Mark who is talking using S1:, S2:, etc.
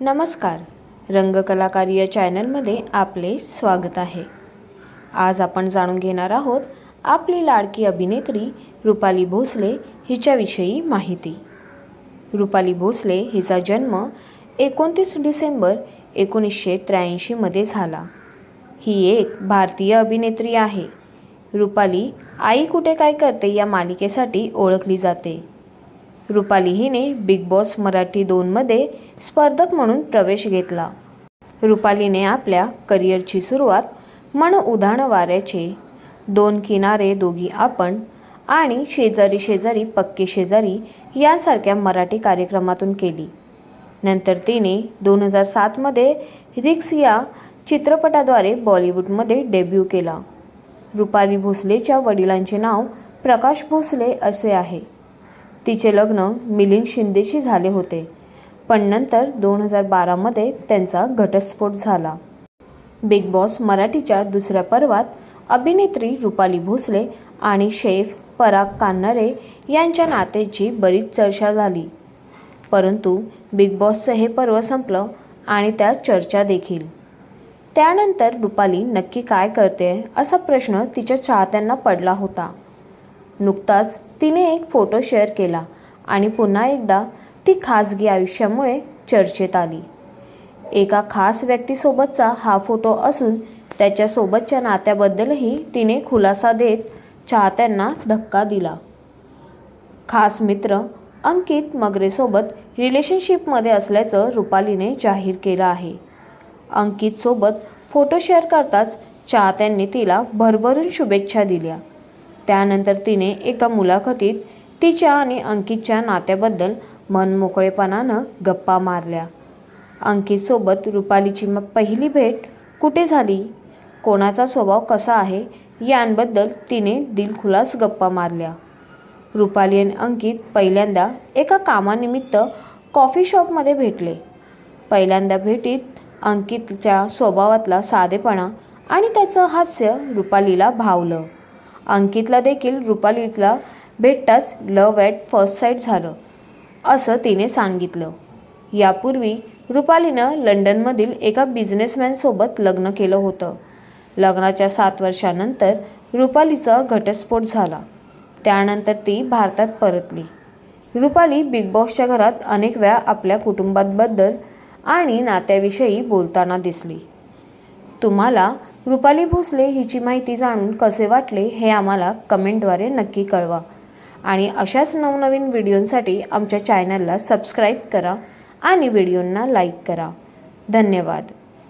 S1: नमस्कार. रंगकलाकार या चॅनलमध्ये आपले स्वागत आहे. आज आपण जाणून घेणार आहोत आपली लाडकी अभिनेत्री रुपाली भोसले हिच्याविषयी माहिती. रुपाली भोसले हिचा जन्म एकोणतीस डिसेंबर एकोणीसशे त्र्याऐंशीमध्ये झाला. ही एक भारतीय अभिनेत्री आहे. रुपाली आई कुठे काय करते या मालिकेसाठी ओळखली जाते. रुपाली हिने बिग बॉस मराठी दोनमध्ये स्पर्धक म्हणून प्रवेश घेतला. रुपालीने आपल्या करिअरची सुरुवात मन उधाण वाऱ्याचे दोन किनारे दोघी आपण आणि शेजारी शेजारी पक्के शेजारी यांसारख्या मराठी कार्यक्रमातून केली. नंतर तिने दोन हजार सातमध्ये रिक्स या चित्रपटाद्वारे बॉलिवूडमध्ये डेब्यू केला. रुपाली भोसलेच्या वडिलांचे नाव प्रकाश भोसले असे आहे. तिचे लग्न मिलिंद शिंदेशी झाले होते. पण नंतर दोन हजार बारामध्ये त्यांचा घटस्फोट झाला. बिग बॉस मराठीच्या दुसऱ्या पर्वात अभिनेत्री रुपाली भोसले आणि शेफ पराग कान्हारे यांच्या नात्याची बरीच चर्चा झाली. परंतु बिग बॉसचं हे पर्व संपलं आणि त्यात चर्चा देखील. त्यानंतर रुपाली नक्की काय करते असा प्रश्न तिच्या चाहत्यांना पडला होता. नुकताच तिने एक फोटो शेअर केला आणि पुन्हा एकदा ती खाजगी आयुष्यामुळे चर्चेत आली. एका खास व्यक्तीसोबतचा हा फोटो असून त्याच्यासोबतच्या नात्याबद्दलही तिने खुलासा देत चाहत्यांना धक्का दिला. खास मित्र अंकित मगरेसोबत रिलेशनशिपमध्ये असल्याचं रुपालीने जाहीर केलं आहे. अंकितसोबत फोटो शेअर करताच चाहत्यांनी तिला भरभरून शुभेच्छा दिल्या. त्यानंतर तिने एका मुलाखतीत तिच्या आणि अंकितच्या नात्याबद्दल मनमोकळेपणानं गप्पा मारल्या. अंकितसोबत रुपालीची मग पहिली भेट कुठे झाली? कोणाचा स्वभाव कसा आहे? यांबद्दल तिने दिलखुलास गप्पा मारल्या. रुपाली आणि अंकित पहिल्यांदा एका कामानिमित्त कॉफी शॉपमध्ये भेटले. पहिल्यांदा भेटीत अंकितच्या स्वभावातला साधेपणा आणि त्याचं हास्य रुपालीला भावलं. अंकितला देखील रुपालीला भेटताच लव ॲट फर्स्ट साईट झालं असं तिने सांगितलं. यापूर्वी रुपालीनं लंडनमधील एका बिझनेसमॅनसोबत लग्न केलं होतं. लग्नाच्या सात वर्षानंतर रुपालीचा घटस्फोट झाला. त्यानंतर ती भारतात परतली. रुपाली बिग बॉसच्या घरात अनेक वेळा आपल्या कुटुंबाबद्दल आणि नात्याविषयी बोलताना दिसली. तुम्हाला रुपाली भोसले हिची माहिती जाणून कसे वाटले हे आम्हाला कमेंटद्वारे नक्की कळवा. आणि अशाच नवनवीन व्हिडिओंसाठी आमच्या चॅनलला सबस्क्राईब करा आणि व्हिडिओंना लाईक करा. धन्यवाद.